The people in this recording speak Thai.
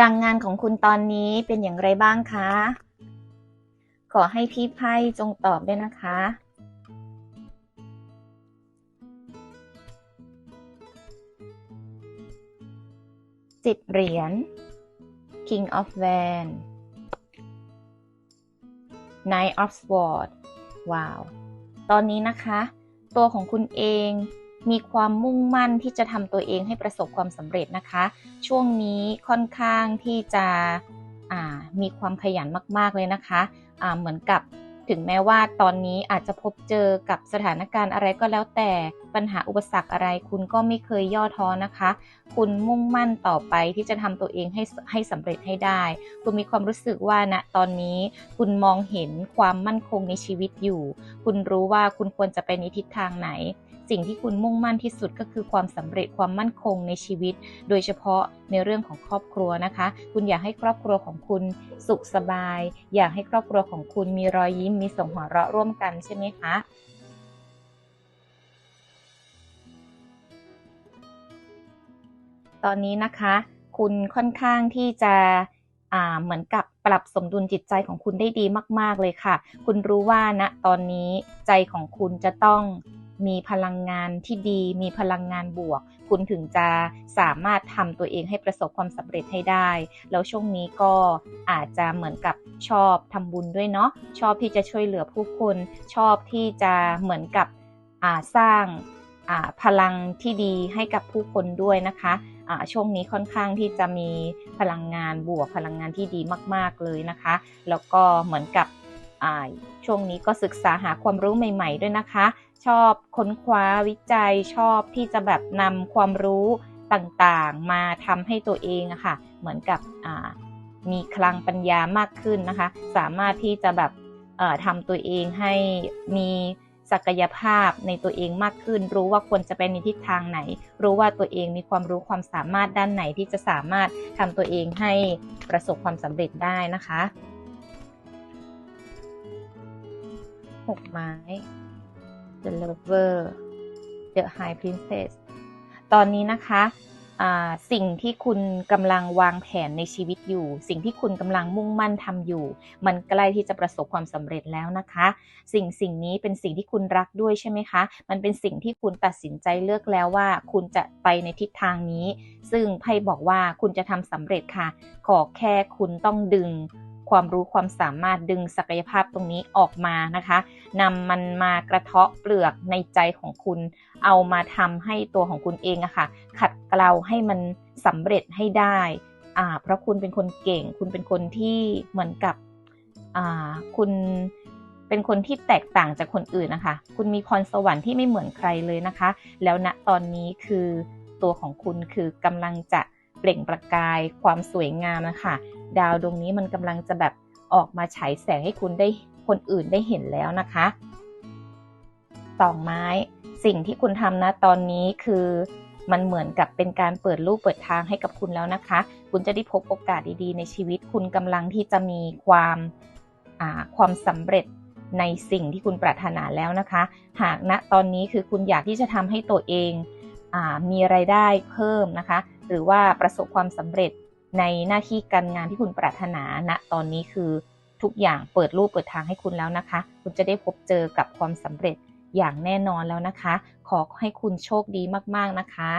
พลังงานของคุณตอนนี้เป็นอย่างไรบ้างคะ ขอให้พี่ไพ่จงตอบด้วยนะคะ สิบเหรียญ King of Wands Knight of Sword ว้าว ตอนนี้นะคะ ตัวของคุณเอง มีความมุ่งมั่นที่จะทำตัวเองให้ประสบความสำเร็จนะคะ ช่วงนี้ค่อนข้างที่จะมีความขยันมาก ๆ เลยนะคะะเหมือนกับถึงแม้ว่าตอนนี้อาจจะพบเจอกับสถานการณ์อะไรก็แล้วแต่ปัญหาอุปสรรคอะไร คุณก็ไม่เคยย่อท้อนะคะ คุณมุ่งมั่นต่อไปที่จะทำตัวเองให้ให้สำเร็จให้ได้ คุณมีความรู้สึกว่าณนะตอนนี้คุณมองเห็นความมั่นคงในชีวิตอยู่ คุณรู้ว่าคุณควรจะไปในทิศทางไหน สิ่งที่คุณมุ่งมั่นที่สุดก็คือความสำเร็จความมั่นคงในชีวิต โดยเฉพาะในเรื่องของครอบครัวนะคะ คุณอยากให้ครอบครัวของคุณสุขสบาย อยากให้ครอบครัวของคุณมีรอยยิ้มมีสงหัวเราะร่วมกันใช่ไหมคะตอนนี้นะคะ คุณค่อนข้างที่จะเหมือนกับปรับสมดุลจิตใจของคุณได้ดีมาก ๆ เลยค่ะ คุณรู้ว่าณนะตอนนี้ใจของคุณจะต้อง มีพลังงานที่ดี มีพลังงานบวก คุณถึงจะสามารถทำตัวเองให้ประสบความสำเร็จให้ได้ แล้วช่วงนี้ก็อาจจะเหมือนกับชอบทำบุญด้วยเนาะ ชอบที่จะช่วยเหลือผู้คน ชอบที่จะเหมือนกับสร้างพลังที่ดีให้กับผู้คนด้วยนะคะช่วงนี้ค่อนข้างที่จะมีพลังงานบวกพลังงานที่ดีมาก ๆเลยนะคะ แล้วก็เหมือนกับ ช่วงนี้ก็ศึกษาหาความรู้ใหม่ๆ ด้วยนะคะ ชอบค้นคว้าวิจัยชอบที่จะแบบนำความรู้ต่างๆ มาทำให้ตัวเองอะค่ะ เหมือนกับมีคลังปัญญามากขึ้นนะคะ สามารถที่จะแบบทำตัวเองให้มีศักยภาพในตัวเองมากขึ้น รู้ว่าควรจะไปในทิศทางไหน รู้ว่าตัวเองมีความรู้ความสามารถด้านไหนที่จะสามารถทำตัวเองให้ประสบความสำเร็จได้นะคะ หกไม้ The Lover The High Princess ตอนนี้นะคะสิ่งที่คุณกำลังวางแผนในชีวิตอยู่ สิ่งที่คุณกำลังมุ่งมั่นทำอยู่ มันใกล้ที่จะประสบความสำเร็จแล้วนะคะ สิ่งสิ่งนี้เป็นสิ่งที่คุณรักด้วยใช่ไหมคะ มันเป็นสิ่งที่คุณตัดสินใจเลือกแล้วว่า คุณจะไปในทิศทางนี้ ซึ่งไพ่บอกว่าคุณจะทำสำเร็จค่ะ ขอแค่คุณต้องดึง ความรู้ความสามารถดึงศักยภาพตรงนี้ออกมานะคะนำมันมากระเทาะเปลือกในใจของคุณ เอามาทำให้ตัวของคุณเองอะคะ่ะ ขัดเกลาให้มันสำเร็จให้ได้อ่าเพราะคุณเป็นคนเก่ง คุณเป็นคนที่เหมือนกับอ่าคุณเป็นคนที่แตกต่างจากคนอื่นนะคะ คุณมีพรสวรรค์ที่ไม่เหมือนใครเลยนะคะ แล้วณตอนนี้คือตัวของคุณคือกำลังจะ เปล่งประกายความสวยงามนะคะดาวดวงนี้มันกำลังจะแบบออกมาฉายแสงให้คุณได้คนอื่นได้เห็นแล้วนะคะสองไม้สิ่งที่คุณทำนะตอนนี้คือมันเหมือนกับเป็นการเปิดรูปเปิดทางให้กับคุณแล้วนะคะ คุณจะได้พบโอกาสดีๆ ในชีวิต คุณกำลังที่จะมีความความสำเร็จในสิ่งที่คุณปรารถนาแล้วนะคะ หากณนะตอนนี้คือคุณอยากที่จะทำให้ตัวเองอมีไรายได้เพิ่มนะคะ หรือว่าประสบความสำเร็จในหน้าที่การงานที่คุณปรารถนาณนะตอนนี้คือทุกอย่างเปิดรูปเปิดทางให้คุณแล้วนะคะ คุณจะได้พบเจอกับความสำเร็จอย่างแน่นอนแล้วนะคะ ขอให้คุณโชคดีมากๆนะคะ